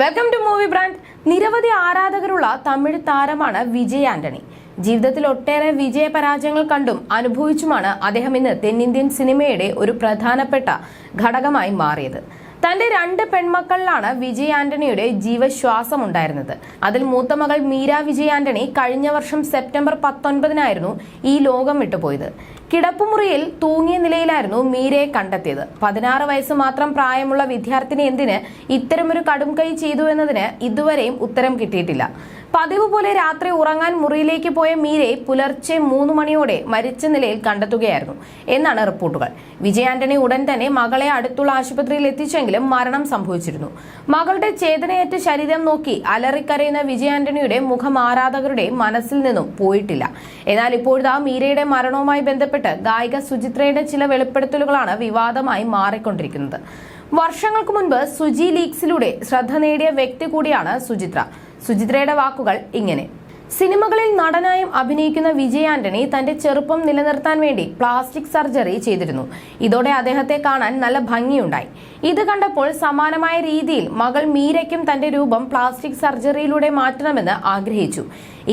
Welcome to movie brand നിരവധി ആരാധകരുള്ള തമിഴ് താരമാണ് വിജയ് ആന്റണി. ജീവിതത്തിൽ ഒട്ടേറെ വിജയ പരാജയങ്ങൾ കണ്ടും അനുഭവിച്ചുമാണ് അദ്ദേഹം ഇന്ന് തെന്നിന്ത്യൻ സിനിമയുടെ ഒരു പ്രധാനപ്പെട്ട ഘടകമായി മാറിയത്. തന്റെ രണ്ട് പെൺമക്കളിലാണ് വിജയ് ആന്റണിയുടെ ജീവശ്വാസം ഉണ്ടായിരുന്നത്. അതിൽ മൂത്ത മകൾ മീര വിജയ് ആന്റണി കഴിഞ്ഞ വർഷം സെപ്റ്റംബർ പത്തൊൻപതിനായിരുന്നു ഈ ലോകം വിട്ടുപോയത്. കിടപ്പുമുറിയിൽ തൂങ്ങിയ നിലയിലായിരുന്നു മീരയെ കണ്ടെത്തിയത്. പതിനാറ് വയസ്സ് മാത്രം പ്രായമുള്ള വിദ്യാർത്ഥിനി എന്തിന് ഇത്തരമൊരു കടും കൈ ചെയ്തു എന്നതിന് ഇതുവരെയും ഉത്തരം കിട്ടിയിട്ടില്ല. പതിവ് പോലെ രാത്രി ഉറങ്ങാൻ മുറിയിലേക്ക് പോയ മീരെ പുലർച്ചെ മൂന്ന് മണിയോടെ മരിച്ച നിലയിൽ കണ്ടെത്തുകയായിരുന്നു എന്നാണ് റിപ്പോർട്ടുകൾ. വിജയ് ആന്റണി ഉടൻ തന്നെ മകളെ അടുത്തുള്ള ആശുപത്രിയിൽ എത്തിച്ചെങ്കിലും മരണം സംഭവിച്ചിരുന്നു. മകളുടെ ചേതനയേറ്റ ശരീരം നോക്കി അലറിക്കരയുന്ന വിജയ് ആന്റണിയുടെ മുഖം ആരാധകരുടെ മനസ്സിൽ നിന്നും പോയിട്ടില്ല. എന്നാൽ ഇപ്പോഴത്തെ മീരയുടെ മരണവുമായി ബന്ധപ്പെട്ട് ഗായിക സുചിത്രയുടെ ചില വെളിപ്പെടുത്തലുകളാണ് വിവാദമായി മാറിക്കൊണ്ടിരിക്കുന്നത്. വർഷങ്ങൾക്ക് മുൻപ് സുജി ലീഗ്സിലൂടെ ശ്രദ്ധ നേടിയ വ്യക്തി കൂടിയാണ് സുചിത്ര. സുചിത്രയുടെ വാക്കുകൾ ഇങ്ങനെ. സിനിമകളിൽ നടനായും അഭിനയിക്കുന്ന വിജയ് ആന്റണി തന്റെ ചെറുപ്പം നിലനിർത്താൻ വേണ്ടി പ്ലാസ്റ്റിക് സർജറി ചെയ്തിരുന്നു. ഇതോടെ അദ്ദേഹത്തെ കാണാൻ നല്ല ഭംഗിയുണ്ടായി. ഇത് കണ്ടപ്പോൾ സമാനമായ രീതിയിൽ മകൾ മീരയ്ക്കും തന്റെ രൂപം പ്ലാസ്റ്റിക് സർജറിയിലൂടെ മാറ്റണമെന്ന് ആഗ്രഹിച്ചു.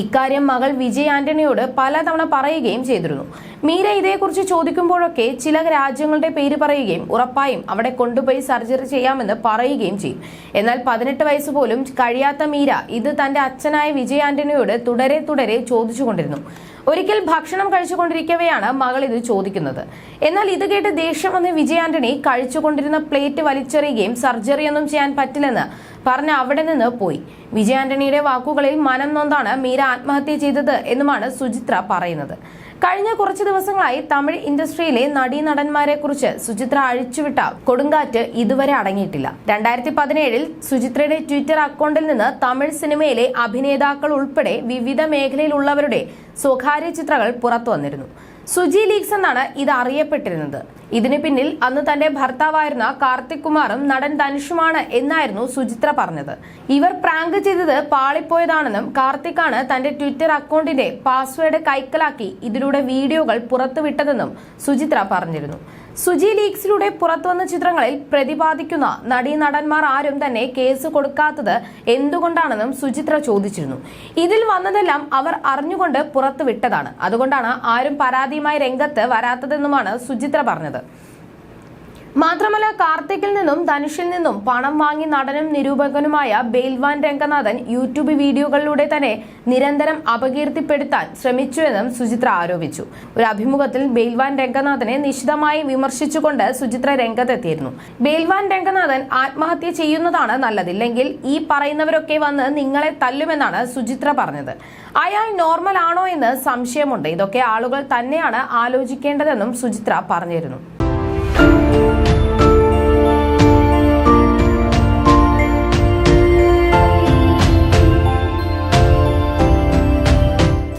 ഇക്കാര്യം മകൾ വിജയ് ആന്റണിയോട് പലതവണ പറയുകയും ചെയ്തിരുന്നു. മീര ഇതേക്കുറിച്ച് ചോദിക്കുമ്പോഴൊക്കെ ചില രാജ്യങ്ങളുടെ പേര് പറയുകയും ഉറപ്പായും അവിടെ കൊണ്ടുപോയി സർജറി ചെയ്യാമെന്ന് പറയുകയും ചെയ്യും. എന്നാൽ പതിനെട്ട് വയസ്സ് പോലും കഴിയാത്ത മീര ഇത് തന്റെ അച്ഛനായ വിജയ് ആന്റണിയോട് തുടരെ തുടരെ ചോദിച്ചുകൊണ്ടിരുന്നു. ഒരിക്കൽ ഭക്ഷണം കഴിച്ചുകൊണ്ടിരിക്കവെയാണ് മകൾ ഇത് ചോദിക്കുന്നത്. എന്നാൽ ഇത് കേട്ട് ദേഷ്യം വന്ന വിജയ് ആന്റണി കഴിച്ചുകൊണ്ടിരുന്ന പ്ലേറ്റ് വലിച്ചെറിയുകയും സർജറി ഒന്നും ചെയ്യാൻ പറ്റില്ലെന്ന് പറഞ്ഞ് അവിടെ നിന്ന് പോയി. വിജയ് ആന്റണിയുടെ വാക്കുകളിൽ മനം നൊന്താണ് മീര ആത്മഹത്യ ചെയ്തത് എന്നുമാണ് സുചിത്ര പറയുന്നത്. കഴിഞ്ഞ കുറച്ച് ദിവസങ്ങളായി തമിഴ് ഇൻഡസ്ട്രിയിലെ നടീനടന്മാരെ കുറിച്ച് സുചിത്ര അഴിച്ചുവിട്ട കൊടുങ്കാറ്റ് ഇതുവരെ അടങ്ങിയിട്ടില്ല. രണ്ടായിരത്തി പതിനേഴിൽ സുചിത്രയുടെ ട്വിറ്റർ അക്കൗണ്ടിൽ നിന്ന് തമിഴ് സിനിമയിലെ അഭിനേതാക്കൾ ഉൾപ്പെടെ വിവിധ മേഖലയിലുള്ളവരുടെ സ്വകാര്യ ചിത്രങ്ങൾ പുറത്തു വന്നിരുന്നു. സുജി ലീഗ്സ് എന്നാണ് ഇത് അറിയപ്പെട്ടിരുന്നത്. ഇതിന് പിന്നിൽ അന്ന് തന്റെ ഭർത്താവായിരുന്ന കാർത്തിക് കുമാറും നടൻ ധനുഷുമാണ് എന്നായിരുന്നു സുചിത്ര പറഞ്ഞത്. ഇവർ പ്രാങ്ക് ചെയ്തത് പാളിപ്പോയതാണെന്നും കാർത്തിക്കാണ് തന്റെ ട്വിറ്റർ അക്കൗണ്ടിന്റെ പാസ്വേഡ് കൈക്കലാക്കി ഇതിലൂടെ വീഡിയോകൾ പുറത്തുവിട്ടതെന്നും സുചിത്ര പറഞ്ഞിരുന്നു. സുജി ലീഗ്സിലൂടെ പുറത്തുവന്ന ചിത്രങ്ങളിൽ പ്രതിപാദിക്കുന്ന നടീനടന്മാർ ആരും തന്നെ കേസ് കൊടുക്കാത്തത് എന്തുകൊണ്ടാണെന്നും സുചിത്ര ചോദിച്ചിരുന്നു. ഇതിൽ വന്നതെല്ലാം അവർ അറിഞ്ഞുകൊണ്ട് പുറത്തുവിട്ടതാണ്. അതുകൊണ്ടാണ് ആരും പരാതിയുമായി രംഗത്ത് വരാത്തതെന്നുമാണ് സുചിത്ര പറഞ്ഞത്. മാത്രമല്ല കാർത്തിക്കിൽ നിന്നും ധനുഷിൽ നിന്നും പണം വാങ്ങി നടനും നിരൂപകനുമായ ബെയിൽവാൻ രംഗനാഥൻ യൂട്യൂബ് വീഡിയോകളിലൂടെ തന്നെ നിരന്തരം അപകീർത്തിപ്പെടുത്താൻ ശ്രമിച്ചുവെന്നും സുചിത്ര ആരോപിച്ചു. ഒരു അഭിമുഖത്തിൽ ബെയിൽവാൻ രംഗനാഥനെ നിശിതമായി വിമർശിച്ചുകൊണ്ട് സുചിത്ര രംഗത്തെത്തിയിരുന്നു. ബെയിൽവാൻ രംഗനാഥൻ ആത്മഹത്യ ചെയ്യുന്നതാണ് നല്ലതില്ലെങ്കിൽ ഈ പറയുന്നവരൊക്കെ വന്ന് നിങ്ങളെ തല്ലുമെന്നാണ് സുചിത്ര പറഞ്ഞത്. അയാൾ നോർമൽ ആണോ എന്ന് സംശയമുണ്ട്. ഇതൊക്കെ ആളുകൾ തന്നെയാണ് ആലോചിക്കേണ്ടതെന്നും സുചിത്ര പറഞ്ഞിരുന്നു.